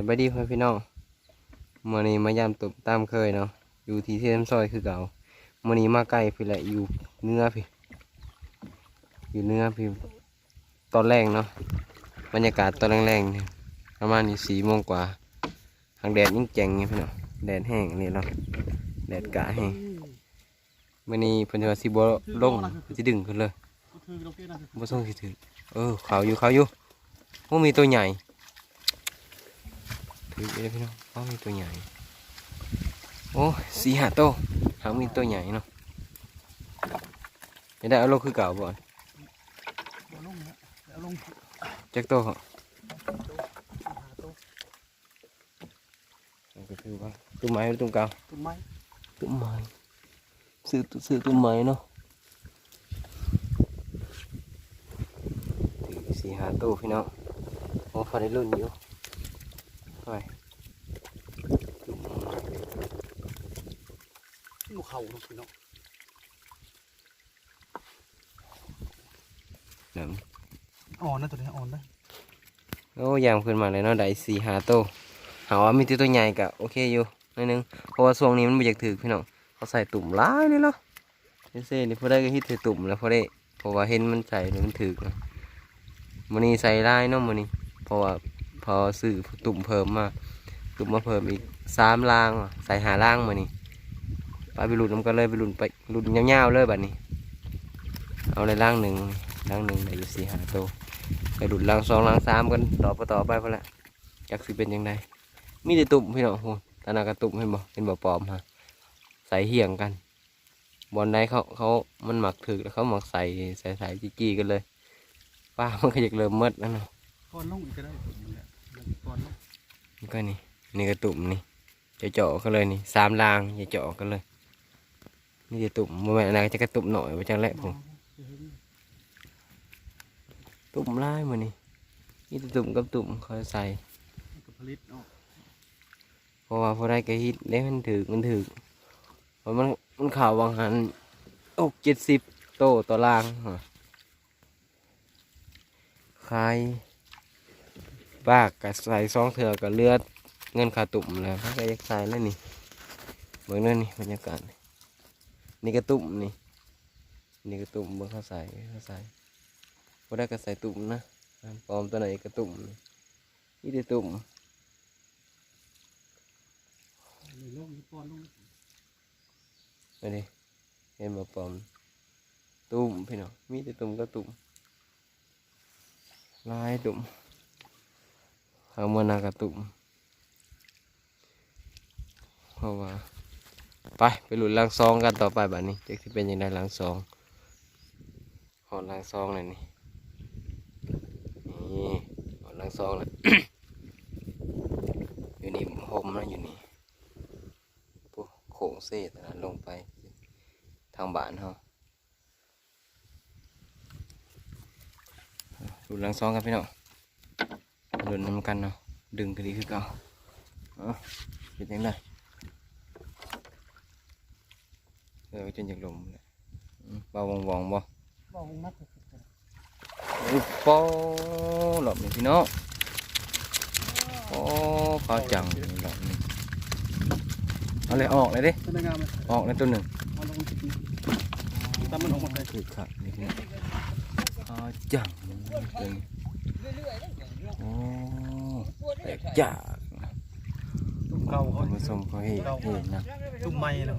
สบายดีพ่อพี่น้องมื่อนี้มายามตบตามเคยเนาะอยู่ที่เทียมซอยคือเก่ามื่อนี้มาใกล้พี่แหละอยู่เนื้อพี่ อยู่เนื้อพี่ตอนแรกเนาะบรรยากาศตอนแรงๆเนี่ยประมาณนี้สี่โมงกว่าทางแดดยิ่งแจ่งเนี่ยพี่น้องแดดแห้งนี่เนาะแดดกะแห้งมื่อนี้เพิ่นจะว่าสิบ่ลงสิดึงขึ้นเลยก็คือเราเกนะบ่ส่งสิถึงเออเขาอยู่เขาอยู่โอ้มีตัวใหญ่ ถือไปเลยพี่น้องเขามีตัวใหญ่ โอ้สี่ห้าโตวหางมีตัวใหญ่เนาะไม่ได้เอาลงคือเก่าบ่อนเอาลงนะเอาลงจักโตวเขาหาตัวก็คือว่าตุ้มไม้หรือตุ้มเก่าต้นไม้ตุ้มไม้ซื้อตุ้ซื้อตุ้มไม้เนาะถือสี่ห้าโตวพี่น้องโอ้พอได้รุ่นอยู่ไปตุ้มไม้ ลูกเข่าลูกพี่น้องเดี๋ยวอ่อนนะตัวนี้อ่อนได้โอ้ยางขึ้นมาเลยเนาะได้สี่หาโตวหาว่ามีตัวตัวใหญ่กะโอเคอยู่หนิดนึงเพราะว่าช่วงนี้มันไม่อยากถือพี่น้องเขาใส่ตุ่มร้ายเลยเนาะเซ่ๆนี่พอได้ก็ฮิตถือตุ่มแล้วพอได้เพราะว่าเห็นมันใส่แล้วมันถือนะมันนี่ใส่ร้ายเนาะมันนี่เพราะว่าพอซื้อตุ่มเพิ่มมาตุ่มมาเพิ่มอีกสามล่างว่ะใส่หาล่างมานี่ ไปไปหลุดน้ำกันเลยไปหลุดไปหลุดยาวๆเลยแบบนี้ เอาเลยล่างหนึ่งล่างหนึ่งได้อยู่สี่หาโตวไปดุดลังสองลังสามกันต่อไปต่อไปพอละจักสิเป็นยังไงมีแต่ตุ่มพี่น้องโหตานากระตุ่มเห็นบ่เป็นบ่ปลอมฮะใส่เหี่ยงกันบอลได้เขาเขามันหมักถึกแล้วเขาหมักใส่ใส่ใส่จี้ๆกันเลยป้ามันก็อยากเริ่มหมดแล้วเนาะก้อนลงอีกก็ได้ตัวนี้แหละก้อนลงนี่ก็นี่นี่กระตุ่มนี่จะเจาะกันเลยนี่สามลางจะเจาะกันเลย นี่จะตุ่มโมแม่นอะไรจะกระตุ่มหน่อยไปจังแหละผมตุ่มไล่มานี่นี่ตุ่มกับตุ่มเขาใส่ก็ผลิตออกเพราะว่าพอได้ก็ฮิตได้มันถือมันถือเพราะมันมันข่าววางหันโอกเจ็ดสิบโตต่อล่างฮะขายบากกับใส่ซองเถื่อกับเลือดเงินขาตุ่มแล้วกก็ยักใส่แล้วนี่เบิ่งนั่นนี่บรรยากาศนี่ นี่กระตุ่มนี่ นี่กระตุ่มเบิ่งเขาใส่เขาใส่พอได้ก็ใส่ตุ่มนะปลอมตัวไหนกระตุ่มนี่นี่ได้ตุ่มอนลงไปดิเห็นบ่ปลอมตุ่มพี่น้องมีแต่ตุ่มก็ตุ่มลายตุ่มเอามานากระตุ่มเพราะว่า ไปไปหลุดลังซองกันต่อไปแบบนี้เจะที่เป็นยังไงลังซองหอดลังซองเลยนี่นี่หอดลังซองเลยอยู่นี่ห่มนะอยู่นี่ปุ๊บโค้งเศษนะลงไปทางบ้านเขาดูหลังซองกันพี่น้องหลุนน้ำกันเนาะดึงกันดีคือเก่าเอาเป็นยังไงเออจนจากลมเลยอืมเบาวองวองๆบ่บอกนักอุ๊บโป้หลบนี่พี่น้องโอ้เขาจังหลบนี่เอาเลยออกเลยดิตัวงามเลยออกเลยตัวหนึ่งเอาลงจิตตามมันออกมาได้คือครับนี่พี่อ๋อจังเลยโอ้แตกจากตุ้มเข่าเขาคุณผู้ชมเขาเห็นเห็นนะตุ้มไม้แล้ว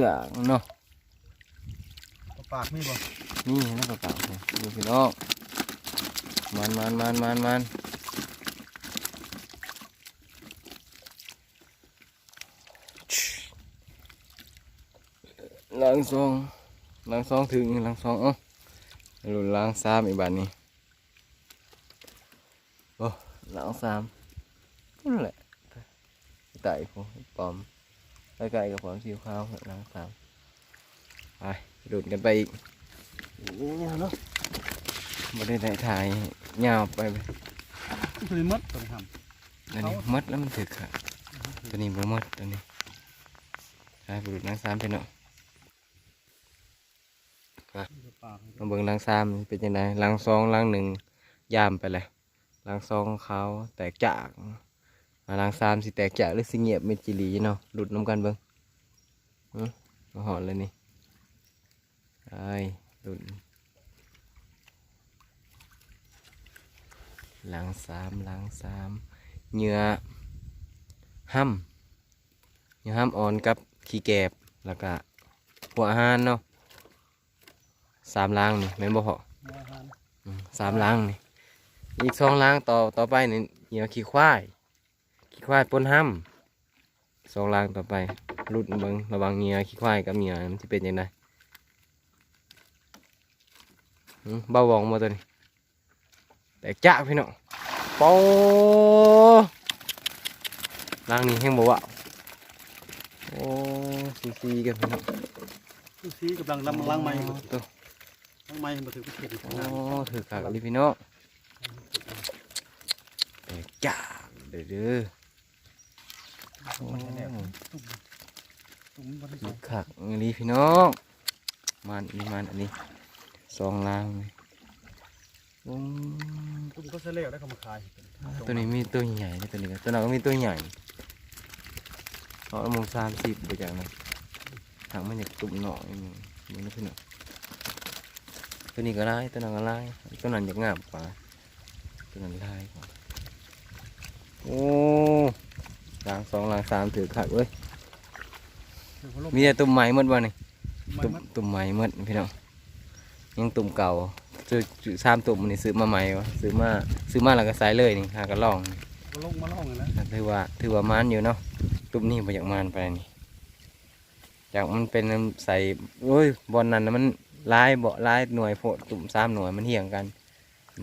จากเนาะปากมีบ่นี่นะกระเป๋าเนี่ยดูพี่น้องมันมันมันมันมันล้างซองล้างซองถึงล้างซองเอ้าหลุดล้างซ้ำอีกบาทนี้โอ้ล้างซ้ำนั่นแหละไก่ผมปลอม ไก่ไก่กับผมสีขาวล้างซ้ำไปหลุดกันไปอีกนี่เนาะบ่ได้ได้ถ่ายยาวไปตัวนี้มัดตัวนี้ทตัวนี้หมดแล้วมันถึกค่ะตัวนี้บ่หมดตัวนี้ใช่ไปดูนางสามเป็นเนาะำปากมาเบิ่งนางสามเป็นยังไงลังสองลังหนึ่งยามไปเลยล้างซองของเขาแตกจาก อ่าล้างสามสิแตกจากหรือสิเงียบเม็ดจิลีเนาะหลุดน้ำกันเบิ้งอื้อมาหอนเลยนี่ไอ้หลุดล้างสามล้างสามเหงื่อห้ำเหงื่อห้ำอ่อนกับขี้แกบแล้วก็หัวอาหารเนาะสามล้างนี่แม่นบ่พออาหารอืมสามล้างนี่อีกสองล้างต่อต่อไปนี่เหนียวขี้ควาย ขี้ควายปนห้ำสองล้างต่อไปรุดเบิงระหวังเหนียวขี้ควายกับเหนียวมันจะเป็นยังไงอืมเบาหวองมาตัวนี้แตกจ้าพี่น้องโปล้างนี้แห้งบ่วะโอ้ซีซีกันพี่น้องดูสิกำลังลำล้างไม้บ่ตัวล้างไม้บ่ถือไปเก็บอีกโอ้ถือขากลิพี่น้องแตกจ้าเด้อ เด้อมันแน่ตุ่มตุ่มบ่ได้ถือขากลิพี่น้องมันนี่มันอันนี้สองล้างเลยอืมตุ่มก็เสร็จแล้วได้เขามาขายตัวนี้มีตัวใหญ่ๆตัวนี้ก็ตัวนั้นก็มีตัวใหญ่เอาละมงสามสิบไปจากนั้นหางมันอยากตุ่มหน่อยหนึงนี่นะพี่น้องตัวนี้ก็ได้ตัวนั้นก็ได้ตัวนั้นอยากงามกว่าตัวนั้นได้กว่าโอ้ ล้างสองล้างสามถือขักเว้ยมีแต่ตุ่มไหม้หมดวะนี่ไม้ตุ่มมันตุ่มไหม้หมดพี่น้องยังตุ่มเก่าซื้อซื้อสามตุ่มนี่ซื้อมาใหม่วะซื้อมาซื้อมาแล้วก็ใส่เลยนี่หากระล่องนี่ก็ลงมาล่องเลยนะถือว่าถือว่ามันอยู่เนาะตุ่มนี่มาจากมันไปนี่จากมันเป็นใส่โอ้ยบอลนั้นน่ะมันลายเบาลายหน่วยโพดตุ่มสามหน่วยมันเหี่ยงกัน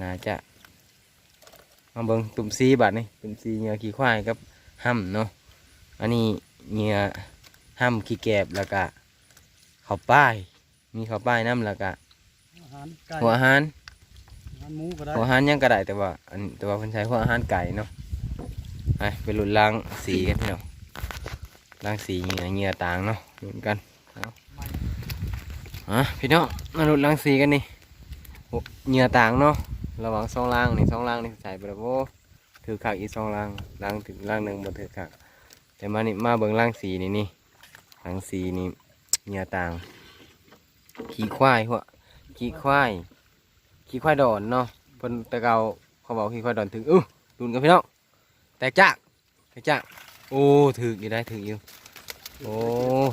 น่าจะมาเบิ่งตุ่มซีบัดนี่ตุ่มซีเหงื่อขี้ควายกับ ห้ำเนาะอันนี้เหงื่อห้ำขี้แกบแล้วก็ข้าวป้าย มีข้าวป้ายน้ำแล้วก็อาหารไก่หัวอาหารอาหารหมูก็ได้หัวอาหารยังก็ได้แต่ว่าอันแต่ว่าเพิ่นใช้หัวอาหารไก่เนาะไปไปลุ้นล้างสีกันพี่น้องล้างสีเหงื่อเหงื่อต่างเนาะลุ้นกันเอาอะพี่น้องมาลุ้นล้างสีกันนี่โอ้เหงื่อต่างเนาะระหว่างสองล้างนี่สองล้างนี่ใส่ไปแล้วโอ้ ถือขากอีกสองล้างล้างถึงล้างหนึ่งบ่ถือขากแต่มานี่มาเบิ่งล้างสีนี่นี่ล้างสีนี่เหงื่อต่าง ขี้ควายหัวขี้ควายขี้ควายดอนเนาะเพิ่นแต่เก่าเขาบอกขี้ควายดอนถึงอู้ดุนกันพี่น้องแตกจากแตกจากโอ้ถึกอยู่ได้ถึกอยู่โอ้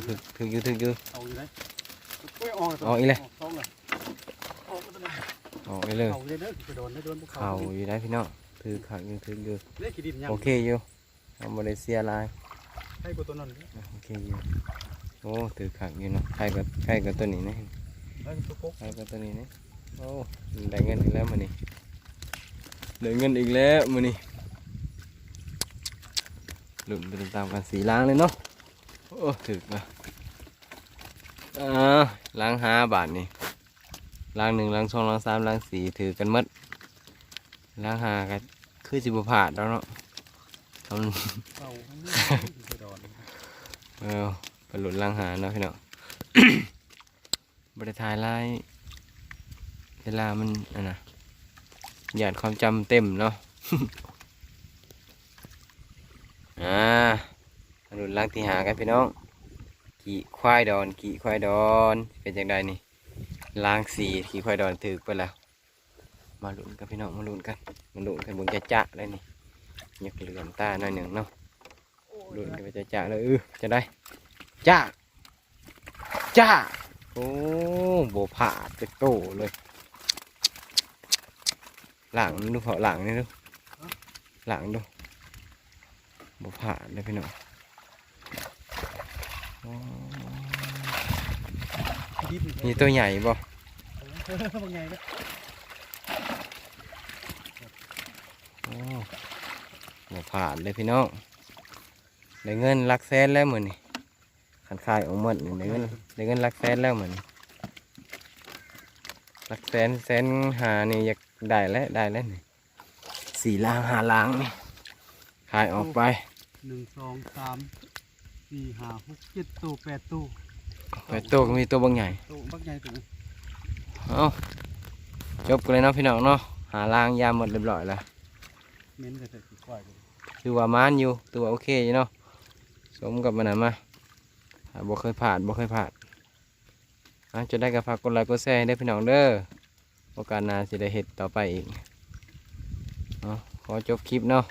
ถึกถึกอยู่ถึกอยู่เอาอยู่ไหนกล้วยออกออกอีกเลยสองเลยออกแล้วออกไปเลยเขาเลยเด้อไปโดนได้โดนพวกเข่าอยู่ได้พี่น้อง ถึกขักอยู่ถึกอยู่เล่ขี้ดินยังโอเคอยู่ทำมาเลเซียลายให้กูตัวนั้นเลยโอเคอยู่โอ้ถึกขักอยู่เนาะใครกับใครกับตัวนี้นะให้ตัวกกใครกับตัวนี้นะโอ้ได้เงินอีกแล้วมื้อนี้ได้เงินอีกแล้วมื้อนี้ลุ้นไปตามๆกันสีล้างเลยเนาะโอ้ถึกนะอ่าล้างห้าบาทนี่ล้างหนึ่งล้างสองล้างสามล้างสี่ถือกันหมด ล้างห้าก็คือสิบผ่าดแล้วเนาะทำเอาไปโดนเออไปหลุดล้างหาเนาะพี่เนาะบริทายไล่เวลามันอันน่ะหยาดความจำเต็มเนาะอ่าปหลุดล้างที่หากันพี่น้องขี่ควายดอนขี่ควายดอนเป็นจังไดนี่ล้างสีขี่ควายดอนถือไปแล้ว มาลุ้นกันพี่น้องมาลุ้นกันมาลุ้นกันบนจะจะเลยนี่ยากเหลื่อมตาหน่อยหนึ่งเนาะลุ้นกันไปจะจะเลยเออจะได้จ้าจ้าโอ้โบผ่าจะโตเลยหลังดูเผาหลังนี่ดูหลังดูโบผ่าเลยพี่น้องมีตัวใหญ่บ่เอ นไงก็โอ้บ่ผ่านเลยพี่น้องได้เงินหลักแสนแล้วเหมือนนี่ขันขายออกหมดนี่ได้เงินได้เงินหลักแสนแล้วเหมือนนี่หลักแสนแสนหานี่อยากได้แล้วได้แล้วนี่สี่ล้างหาล้างนี่ขายออกไปหนึ่งสองสามสี่ห้าหกเจ็ดตัวแปดตัวไปตัวก็มีตัวบางใหญ่ตัวบักใหญ่ตัวนี้เอาจบกันเลยเนาะพี่น้องเนาะหาล่างยามหมดเรียบร้อยแล้ว เม้นแต่แต่สิปล่อยเลยคือว่ามานอยู่ตัวาโอเคอยู่เนาะสมกับมันนะมาหาบ่เคยผ่านบ่เคยผ่านอะจะได้กับฝากกดไลค์กดแชร์ให้ได้อพี่น้องเด้อโอกาสหน้าสิได้เห็ดต่อไปอีกเนาะขอจบคลิปเนาะ